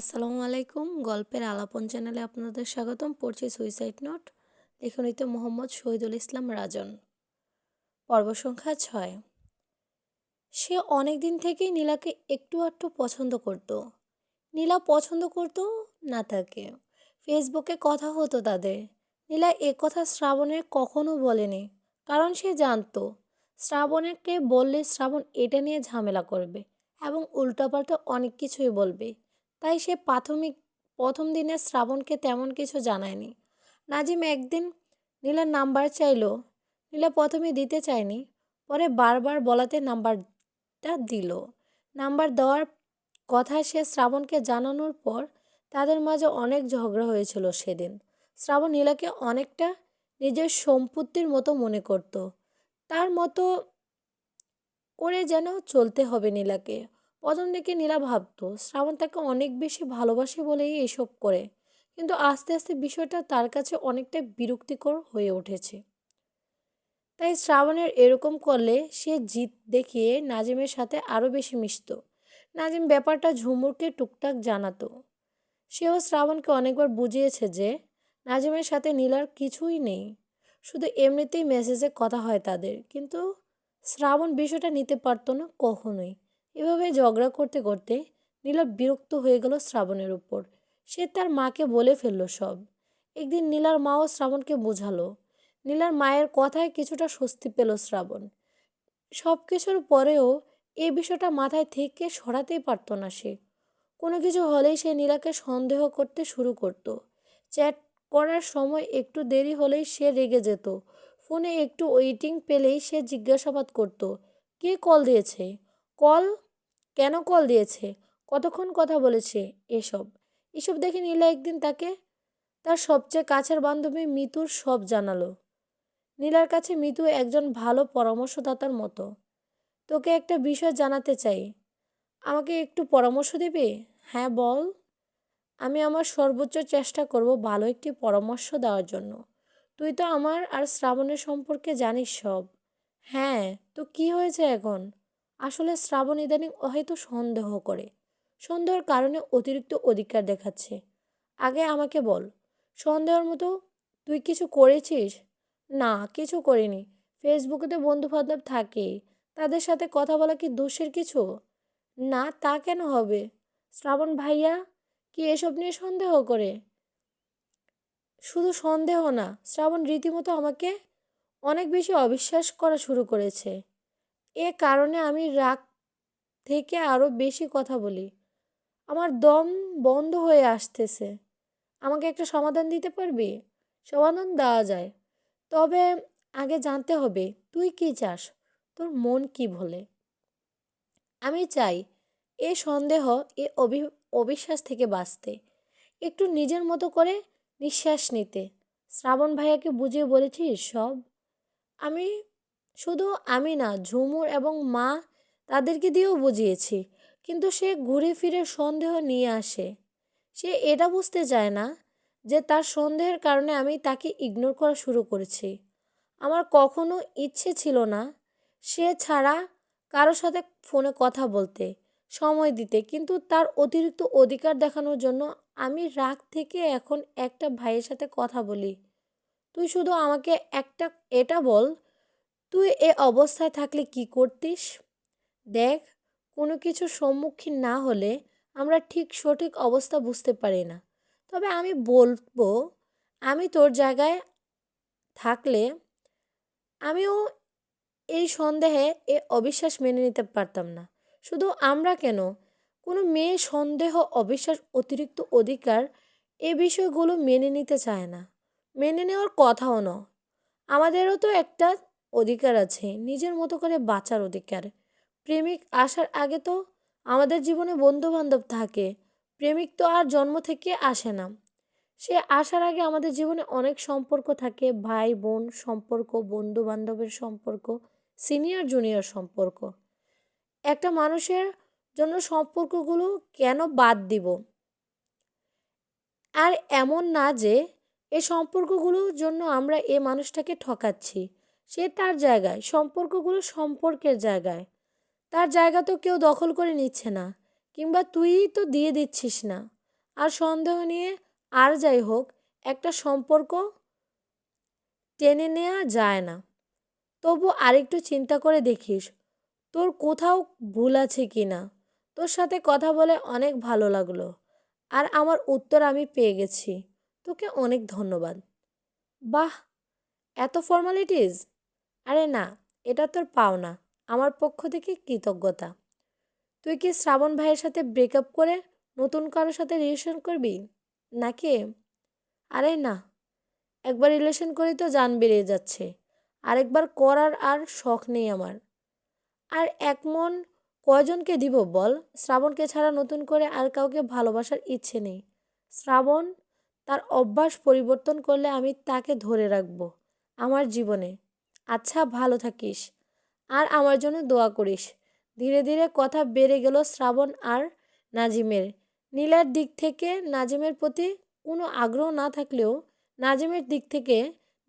আসসালামু আলাইকুম। গল্পের আলাপন চ্যানেলে আপনাদের স্বাগতম। পড়ছি সুইসাইড নোট। লেখনিত মোহাম্মদ শহীদুল ইসলাম রাজন। পর্ব সংখ্যা ছয়। সে অনেক দিন থেকেই নীলাকে একটু আধটু পছন্দ করত। নীলা পছন্দ করত না তাকে। ফেসবুকে কথা হতো তাদের। নীলা কথা শ্রাবণের কখনো বলেনি, কারণ সে জানতো, শ্রাবণেরকে বললে শ্রাবণ এটা নিয়ে ঝামেলা করবে এবং উল্টাপাল্টা অনেক কিছুই বলবে। তাই সে প্রাথমিক, প্রথম দিনে শ্রাবণকে তেমন কিছু জানায়নি। নাজিম একদিন নীলার নাম্বার চাইলো, নীলা প্রথমে দিতে চায়নি, পরে বারবার বলাতে নাম্বারটা দিল। নাম্বার দেওয়ার কথা সে শ্রাবণকে জানানোর পর তাদের মাঝে অনেক ঝগড়া হয়েছিল সেদিন। শ্রাবণ নীলাকে অনেকটা নিজের সম্পত্তির মতো মনে করত। তার মতো করে যেন চলতে হবে নীলাকে। প্রথম দিকে নীলা ভাবতো, শ্রাবণ তাকে অনেক বেশি ভালোবাসে বলেই এসব করে। কিন্তু আস্তে আস্তে বিষয়টা তার কাছে অনেকটা বিরক্তিকর হয়ে উঠেছে। তাই শ্রাবণের এরকম করলে সে জিত দেখিয়ে নাজিমের সাথে আরও বেশি মিশত। নাজিম ব্যাপারটা ঝুমুরকে টুকটাক জানাতো। সেও শ্রাবণকে অনেকবার বুঝিয়েছে যে, নাজিমের সাথে নীলার কিছুই নেই। শুধু এমনিতেই মেসেজে কথা হয় তাদের। কিন্তু শ্রাবণ বিষয়টা নিতে পারতো না কখনোই। এভাবে ঝগড়া করতে করতে নীলা বিরক্ত হয়ে গেল শ্রাবণের উপর। সে তার মাকে বলে ফেলল সব। একদিন নীলার মাও শ্রাবণকে বোঝালো। নীলার মায়ের কথায় কিছুটা স্বস্তি পেল শ্রাবণ। সব কিছুর পরেও এ বিষয়টা মাথায় থেকে সরাতেই পারতো না সে। কোনো কিছু হলেই সে নীলাকে সন্দেহ করতে শুরু করত। চ্যাট করার সময় একটু দেরি হলেই সে রেগে যেত। ফোনে একটু ওয়েটিং পেলেই সে জিজ্ঞাসাবাদ করত, কে কল দিয়েছে? কল? কেন কল দিয়েছে? কতক্ষণ কথা বলেছে এসব? এসব দেখে নীলা একদিন তাকে, তার সবচেয়ে কাছের বান্ধবী মিতুর সব জানালো। নীলার কাছে মিতু একজন ভালো পরামর্শদাতার মতো। তোকে একটা বিষয় জানাতে চাই। আমাকে একটু পরামর্শ দেবে? হ্যাঁ বল। আমি আমার সর্বোচ্চ চেষ্টা করব ভালো একটি পরামর্শ দেওয়ার জন্য। তুই তো আমার আর শ্রাবণের সম্পর্কে জানিস সব। হ্যাঁ তো কি হয়েছে এখন? আসলে শ্রাবণ ইদানিং হয়তো সন্দেহ করে। সন্দেহের কারণে অতিরিক্ত অধিকার দেখাচ্ছে। আগে আমাকে বল, সন্দেহের মতো তুই কিছু করেছিস? না, কিছু করিনি। ফেসবুকে তো বন্ধু বান্ধব থাকে। তাদের সাথে কথা বলা কি দোষের কিছু? না, তা কেন হবে? শ্রাবণ ভাইয়া, কি এসব নিয়ে সন্দেহ করে? শুধু সন্দেহ না, শ্রাবণ রীতিমতো আমাকে অনেক বেশি অবিশ্বাস করা শুরু করেছে। এ কারণে আমি রাগ থেকে আরও বেশি কথা বলি। আমার দম বন্ধ হয়ে আসতেছে। আমাকে একটা সমাধান দিতে পারবি? সমাধান দেওয়া যায়। তবে আগে জানতে হবে, তুই কি চাস? তোর মন কি বলে? আমি চাই, এ সন্দেহ, এ অভি, অবিশ্বাস থেকে বাঁচতে। একটু নিজের মতো করে নিঃশ্বাস নিতে। শ্রাবণ ভাইয়াকে বুঝিয়ে বলেছিস সব? আমি শুধু আমি না, ঝুমুর এবং মা তাদেরকে দিয়েও বুঝিয়েছি। কিন্তু সে ঘুরে ফিরে সন্দেহ নিয়ে আসে। সে এটা বুঝতে চায় না যে তার সন্দেহের কারণে আমি তাকে ইগনোর করা শুরু করেছি। আমার কখনো ইচ্ছে ছিল না সে ছাড়া কারোর সাথে ফোনে কথা বলতে, সময় দিতে। কিন্তু তার অতিরিক্ত অধিকার দেখানোর জন্য আমি রাগ থেকে এখন একটা ভাইয়ের সাথে কথা বলি। তুই শুধু আমাকে একটা, এটা বল তুই এ অবস্থায় থাকলে কি করতিস? দেখ, কোনো কিছুর সম্মুখীন না হলে আমরা ঠিক সঠিক অবস্থা বুঝতে পারি না। তবে আমি বলব, আমি তোর জায়গায় থাকলে আমিও এই সন্দেহে এ অবিশ্বাস মেনে নিতে পারতাম না। শুধু আমরা কেন? কোনো মেয়ে সন্দেহ, অবিশ্বাস, অতিরিক্ত অধিকার এ বিষয়গুলো মেনে নিতে চায় না। মেনে নেওয়ার কথাও ন আমাদেরও তো একটা অধিকার আছে, নিজের মতো করে বাঁচার অধিকার। প্রেমিক আসার আগে তো আমাদের জীবনে বন্ধু বান্ধব থাকে, প্রেমিক তো আর জন্ম থেকে আসে না। সে আসার আগে আমাদের জীবনে অনেক সম্পর্ক থাকে, ভাই, বোন সম্পর্ক বন্ধু বান্ধবের সম্পর্ক, সিনিয়র, জুনিয়র সম্পর্ক। একটা মানুষের জন্য সম্পর্কগুলো কেন বাদ দিব? আর এমন না যে এই সম্পর্কগুলোর জন্য আমরা এ মানুষটাকে ঠকাচ্ছি। সে তার জায়গায়, সম্পর্কগুলো সম্পর্কের জায়গায়। তার জায়গা তো কেউ দখল করে নিচ্ছে না, কিংবা তুই তো দিয়ে দিচ্ছিস না। আর সন্দেহ নিয়ে আর যাই হোক, একটা সম্পর্ক টেনে নেওয়া যায় না। তবু আরেকটু চিন্তা করে দেখিস, তোর কোথাও ভুল আছে কি না? তোর সাথে কথা বলে অনেক ভালো লাগল, আর আমার উত্তর আমি পেয়ে গেছি। তোকে অনেক ধন্যবাদ। বাহ! এত ফর্মালিটিস আরে না, এটা তোর পাওনা। আমার পক্ষ থেকে কৃতজ্ঞতা। তুই কি শ্রাবণ ভাইয়ের সাথে ব্রেকআপ করে নতুন কারোর সাথে রিলেশন করবি? নাকি? আরে না। একবার রিলেশন করেই তো জান বেরিয়ে যাচ্ছে। আরেকবার করার আর শখ নেই আমার। আর এক মন কয়জনকে দিব বল? শ্রাবণকে ছাড়া নতুন করে আর কাউকে ভালোবাসার ইচ্ছে নেই। শ্রাবণ তার অভ্যাস পরিবর্তন করলে আমি তাকে ধরে রাখব আমার জীবনে। আচ্ছা ভালো থাকিস। আর আমার জন্য দোয়া করিস। ধীরে ধীরে কথা বেড়ে গেল শ্রাবণ আর নাজিমের। নীলার দিক থেকে নাজিমের প্রতি কোনো আগ্রহ না থাকলেও নাজিমের দিক থেকে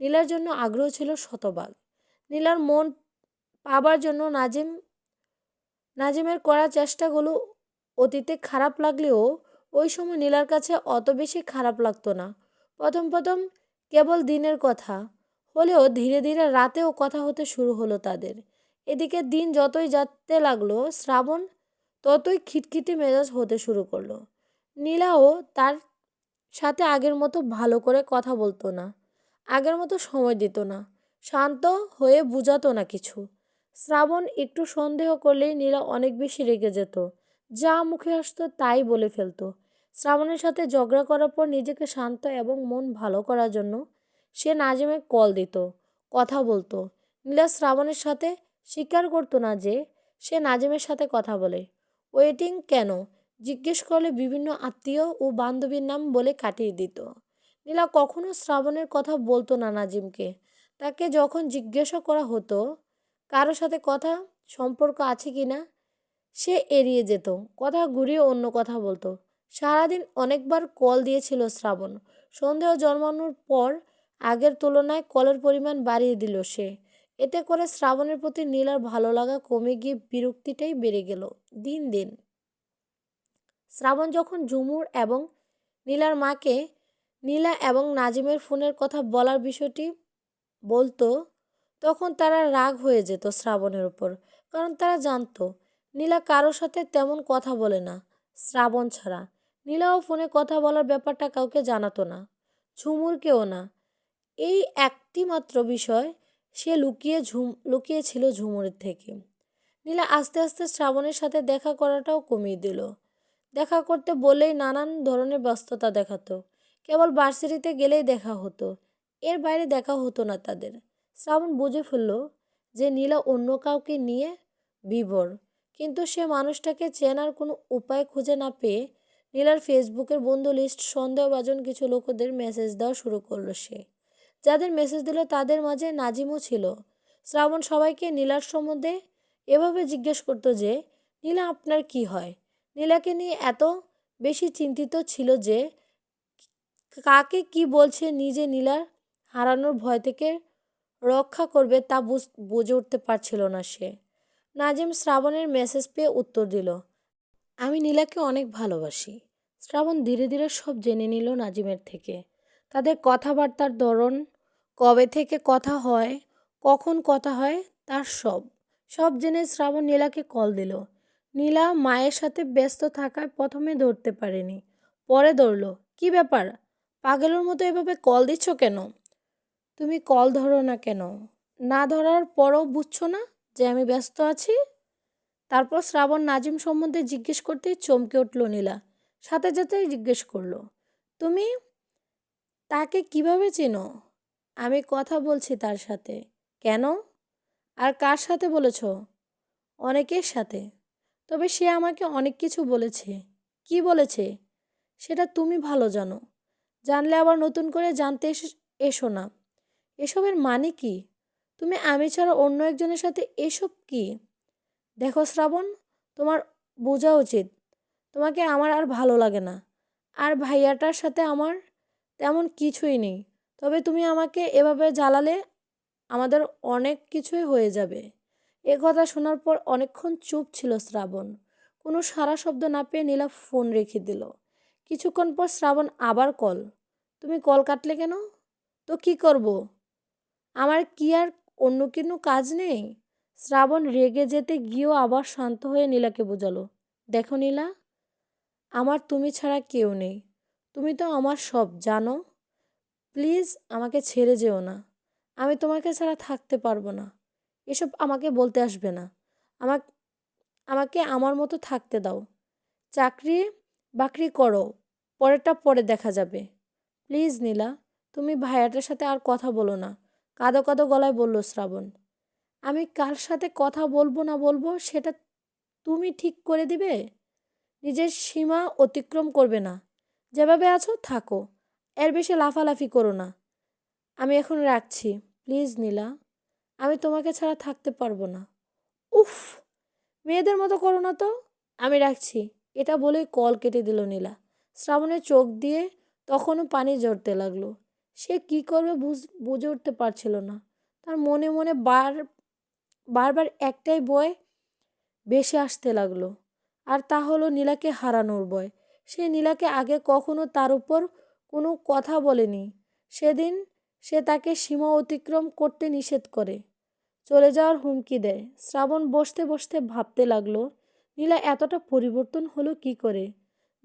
নীলার জন্য আগ্রহ ছিল শতভাগ। নীলার মন পাবার জন্য নাজিম, নাজিমের করা চেষ্টাগুলো অতীতে খারাপ লাগলেও ওই সময় নীলার কাছে অত বেশি খারাপ লাগতো না। প্রথম প্রথম কেবল দিনের কথা। হলেও ধীরে ধীরে রাতেও কথা হতে শুরু হলো তাদের। এদিকে দিন যতই যাতে লাগল, শ্রাবণ ততই খিটখিটি মেজাজ হতে শুরু করল। নীলাও তার সাথে আগের মতো ভালো করে কথা বলতো না, আগের মতো সময় দিত না, শান্ত হয়ে বুঝাতো না কিছু। শ্রাবণ একটু সন্দেহ করলেই নীলা অনেক বেশি রেগে যেত, যা মুখে আসতো তাই বলে ফেলতো। শ্রাবণের সাথে ঝগড়া করার পর নিজেকে শান্ত এবং মন ভালো করার জন্য সে নাজিমে কল দিত, কথা বলতো। নীলা শ্রাবণের সাথে স্বীকার করতো না যে সে নাজিমের সাথে কথা বলে। ওয়েটিং কেন? জিজ্ঞেস করলে বিভিন্ন আত্মীয় ও বান্ধবীর নাম বলে কাটিয়ে দিত। নীলা কখনো শ্রাবণের কথা বলতো না নাজিমকে। তাকে যখন জিজ্ঞাসা করা হতো কারোর সাথে কথা, সম্পর্ক আছে কি না, সে এড়িয়ে যেত। কথা ঘুরিয়ে অন্য কথা বলতো। সারাদিন অনেকবার কল দিয়েছিল শ্রাবণ। সন্দেহ জন্মানোর পর আগের তুলনায় কলের পরিমাণ বাড়িয়ে দিল সে। এতে করে শ্রাবণের প্রতি নীলার ভালো লাগা কমে গিয়ে বিরক্তিটাই বেড়ে গেল দিন দিন। শ্রাবণ যখন ঝুমুর এবং নীলার মাকে নীলা এবং নাজিমের ফোনের কথা বলার বিষয়টি বলতো, তখন তারা রাগ হয়ে যেত শ্রাবণের উপর, কারণ তারা জানতো নীলা কারোর সাথে তেমন কথা বলে না, শ্রাবণ ছাড়া। নীলাও ফোনে কথা বলার ব্যাপারটা কাউকে জানাতো না ঝুমুরকেও না এই একটি মাত্র বিষয় সে লুকিয়ে ঝুম, লুকিয়েছিল ঝুমুরের থেকে। নীলা আস্তে আস্তে শ্রাবণের সাথে দেখা করাটাও কমিয়ে দিল। দেখা করতে বলেই নানান ধরনের ব্যস্ততা দেখাতো। কেবল ভার্সিটিতে গেলেই দেখা হতো। এর বাইরে দেখা হতো না তাদের। শ্রাবণ বুঝে ফেলল যে নীলা অন্য কাউকে নিয়ে বিভোর। কিন্তু সে মানুষটাকে চেনার কোনো উপায় খুঁজে না পেয়ে নীলার ফেসবুকের বন্ধু লিস্ট সন্দেহভাজন কিছু লোকদের মেসেজ দেওয়া শুরু করল সে। যাদের মেসেজ দিল তাদের মাঝে নাজিমও ছিল। শ্রাবণ সবাইকে নীলার সম্বন্ধে এভাবে জিজ্ঞেস করতো যে, নীলা, আপনার কি হয়? নীলাকে নিয়ে এত বেশি চিন্তিত ছিল যে, কাকে কি বলছে নিজে নীলার হারানোর ভয় থেকে রক্ষা করবে তা বুঝে উঠতে পারছিল না সে। নাজিম শ্রাবণের মেসেজ পেয়ে উত্তর দিল, আমি নীলাকে অনেক ভালোবাসি। শ্রাবণ ধীরে ধীরে সব জেনে নিল নাজিমের থেকে। তাদের কথাবার্তার ধরন কবে থেকে কথা হয়, কখন কথা হয়, তার সব। সব জেনে শ্রাবণ নীলাকে কল দিল। নীলা মায়ের সাথে ব্যস্ত থাকায় প্রথমে ধরতে পারেনি, পরে ধরল। কি ব্যাপার? পাগলের মতো এভাবে কল দিচ্ছ কেন? তুমি কল ধরো না কেন? না ধরার পরও বুঝছ না যে আমি ব্যস্ত আছি? তারপর শ্রাবণ নাজিম সম্বন্ধে জিজ্ঞেস করতেই চমকে উঠল নীলা। সাথে সাথেই জিজ্ঞেস করল, তুমি তাকে কীভাবে চেনো? আমি কথা বলছি তার সাথে। কেন? আর কার সাথে বলেছ? অনেকের সাথে। তবে সে আমাকে অনেক কিছু বলেছে। কি বলেছে? সেটা তুমি ভালো জানো। জানলে আবার নতুন করে জানতে এসো না। এসবের মানে কি? তুমি আমি ছাড়া অন্য একজনের সাথে এসব কি? দেখো শ্রাবণ, তোমার বোঝা উচিত। তোমাকে আমার আর ভালো লাগে না। আর ভাইয়াটার সাথে আমার তেমন কিছুই নেই। তবে তুমি আমাকে এভাবে জ্বালালে আমাদের অনেক কিছুই হয়ে যাবে। এ কথা শোনার পর অনেকক্ষণ চুপ ছিল শ্রাবণ। কোনো সারা শব্দ না পেয়ে নীলা ফোন রেখে দিল। কিছুক্ষণ পর শ্রাবণ আবার কল। তুমি কল কাটলে কেন? তো কি করব? আমার কি আর অন্য কোনো কাজ নেই? শ্রাবণ রেগে যেতে গিয়েও আবার শান্ত হয়ে নীলাকে বোঝালো। দেখো নীলা, আমার তুমি ছাড়া কেউ নেই। তুমি তো আমার সব, জানো? প্লিজ আমাকে ছেড়ে যেও না। আমি তোমাকে ছাড়া থাকতে পারব না। এসব আমাকে বলতে আসবে না। আমাকে আমাকে আমার মতো থাকতে দাও। চাকরি বাকরি করো। পরেরটা পরে দেখা যাবে। প্লিজ নীলা, তুমি ভাইয়াটার সাথে আর কথা বলো না। কাদো কাদো গলায় বলল শ্রাবণ। আমি কার সাথে কথা বলব না বলব সেটা তুমি ঠিক করে দিবে? নিজের সীমা অতিক্রম করবে না। যেভাবে আছো থাকো। এর বেশি লাফালাফি করো না। আমি এখন রাখছি। প্লিজ, নীলা। আমি তোমাকে ছাড়া থাকতে পারব না। উফ, মেয়েদের মতো করো না তো। আমি রাখছি। এটা বলেই কল কেটে দিল নীলা। শ্রাবণের চোখ দিয়ে তখনও পানি ঝরতে লাগল। সে কি করবে বুঝ, বুঝে উঠতে পারছিল না। তার মনে মনে বার, বারবার একটাই বয় বেশি আসতে লাগল। আর তা হলো নীলাকে হারানোর বয়। সে নীলাকে আগে কখনো তার উপর কোনো কথা বলেনি। সেদিন সে তাকে সীমা অতিক্রম করতে নিষেধ করে। চলে যাওয়ার হুমকি দেয়। শ্রাবণ বসতে বসতে ভাবতে লাগল, নীলা এতটা পরিবর্তন হলো কি করে?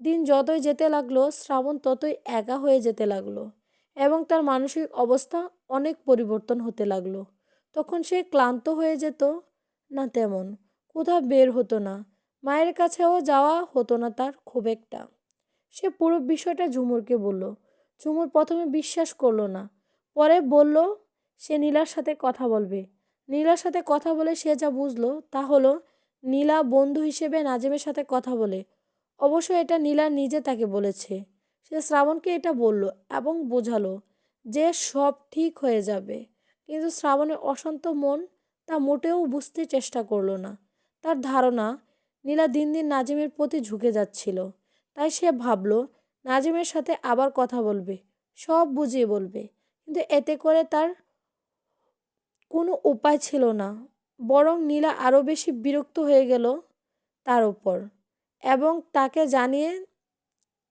দিন যতই যেতে লাগল, শ্রাবণ ততই একা হয়ে যেতে লাগল এবং তার মানসিক অবস্থা অনেক পরিবর্তন হতে লাগল। তখন সে ক্লান্ত হয়ে যেত। না তেমন, কোথাও বের হতো না। মায়ের কাছেও যাওয়া হতো না তার খুব একটা। সে পুরো বিষয়টা ঝুমুরকে বলল। ঝুমুর প্রথমে বিশ্বাস করল না। পরে বলল, সে নীলার সাথে কথা বলবে। নীলার সাথে কথা বলে সে যা বুঝলো তা হলো, নীলা বন্ধু হিসেবে নাজিমের সাথে কথা বলে। অবশ্য এটা নীলা নিজে তাকে বলেছে। সে শ্রাবণকে এটা বলল এবং বোঝালো যে সব ঠিক হয়ে যাবে। কিন্তু শ্রাবণের অশান্ত মন তা মোটেও বুঝতে চেষ্টা করল না। তার ধারণা, নীলা দিন দিন নাজিমের প্রতি ঝুঁকে যাচ্ছিল। তাই সে ভাবল, নাজিমের সাথে আবার কথা বলবে, সব বুঝিয়ে বলবে। কিন্তু এতে করে তার কোনো উপায় ছিল না, বরং নীলা আরও বেশি বিরক্ত হয়ে গেল তার উপর এবং তাকে জানিয়ে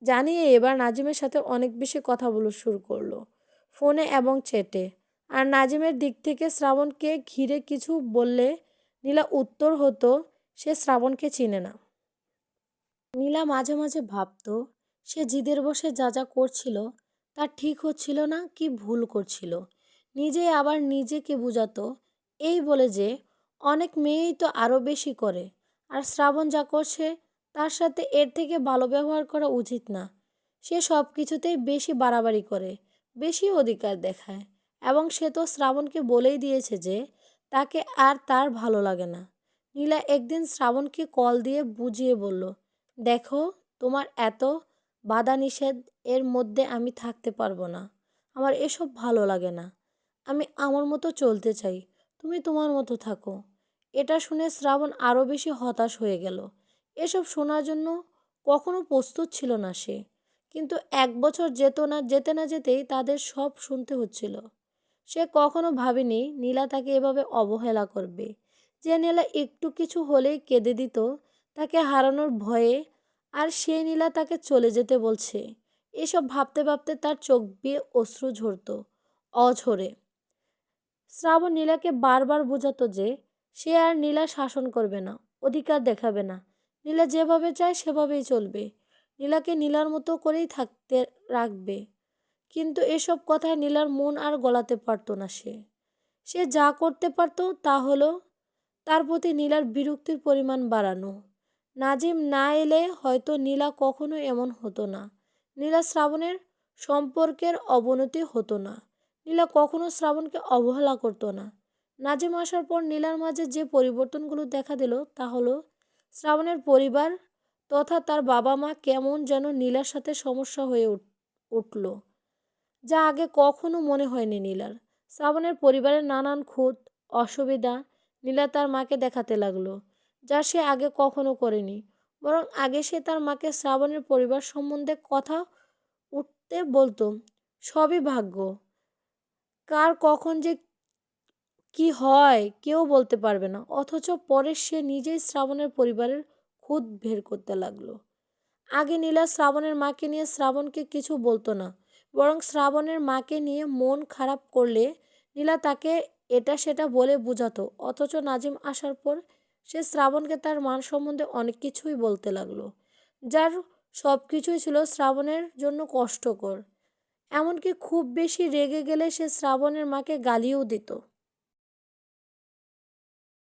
জানিয়ে এবার নাজিমের সাথে অনেক বেশি কথা বলা শুরু করল, ফোনে এবং চেটে আর নাজিমের দিক থেকে শ্রাবণকে ঘিরে কিছু বললে নীলা উত্তর হতো, সে শ্রাবণকে চিনে না। নীলা মাঝে মাঝে ভাবতো, সে জিদের বসে যা যা করছিল তা ঠিক হচ্ছিল না কি ভুল করছিল। নিজে আবার নিজেকে বুঝাতো, এই বলে যে অনেক মেয়েই তো আরও বেশি করে, আর শ্রাবণ যা করছে তার সাথে এর থেকে ভালো ব্যবহার করা উচিত না। সে সব কিছুতেই বেশি বাড়াবাড়ি করে, বেশি অধিকার দেখায়, এবং সে তো শ্রাবণকে বলেই দিয়েছে যে তাকে আর তার ভালো লাগে না। নীলা একদিন শ্রাবণকে কল দিয়ে বুঝিয়ে বলল দেখো, তোমার এত বাধা নিষেধ এর মধ্যে আমি থাকতে পারব না। আমার এসব ভালো লাগে না। আমি আমার মতো চলতে চাই। তুমি তোমার মতো থাকো। এটা শুনে শ্রাবণ আরও বেশি হতাশ হয়ে গেল। এসব শোনার জন্য কখনো প্রস্তুত ছিল না সে। কিন্তু এক বছর যেত না, যেতে না যেতেই তাদের সব শুনতে হচ্ছিল। সে কখনো ভাবেনি নীলা তাকে এভাবে অবহেলা করবে। যে নীলা একটু কিছু হলেই কেঁদে দিত তাকে হারানোর ভয়ে আর সে নীলা তাকে চলে যেতে বলছে। এসব ভাবতে ভাবতে তার চোখ দিয়ে অশ্রু ঝরত, অঝরে। শ্রাবণ নীলাকে বারবার বোঝাতো যে সে আর নীলা শাসন করবে না, অধিকার দেখাবে না। নীলা যেভাবে চায় সেভাবেই চলবে। নীলাকে নীলার মতো করেই থাকতে রাখবে। কিন্তু এসব কথায় নীলার মন আর গলাতে পারতো না সে। সে যা করতে পারতো তা হলো তার প্রতি নীলার বিরক্তির পরিমাণ বাড়ানো। নাজিম না এলে হয়তো নীলা কখনো এমন হতো না। নীলা শ্রাবণের সম্পর্কের অবনতি হতো না। নীলা কখনো শ্রাবণকে অবহেলা করতো না। নাজিম আসার পর নীলার মাঝে যে পরিবর্তনগুলো দেখা দিল তা হলো শ্রাবণের পরিবার তথা তার বাবা মা কেমন যেন নীলার সাথে সমস্যা হয়ে উঠল, যা আগে কখনো মনে হয়নি নীলার। শ্রাবণের পরিবারের নানান খুঁত, অসুবিধা নীলা তার মাকে দেখাতে লাগল। যা সে আগে কখনো করেনি। বরং আগে সে তার মাকে শ্রাবণের পরিবার সম্বন্ধে কথা উঠতে বলতো, সবই ভাগ্য। কার কখন যে কি হয় কেউ বলতে পারবে না, অথচ পরে সে নিজেই শ্রাবণের পরিবারের খুদ বের করতে লাগল। আগে নীলা শ্রাবণের মাকে নিয়ে শ্রাবণকে কিছু বলতো না, বরং শ্রাবণের মাকে নিয়ে মন খারাপ করলে নীলা তাকে এটা সেটা বলে বোঝাতো, অথচ নাজিম আসার পর সে শ্রাবণকে তার মান সম্বন্ধে অনেক কিছুই বলতে লাগল। যার সব কিছুই ছিল শ্রাবণের জন্য কষ্টকর। এমনকি খুব বেশি রেগে গেলে সে শ্রাবণের মাকে গালিও দিত।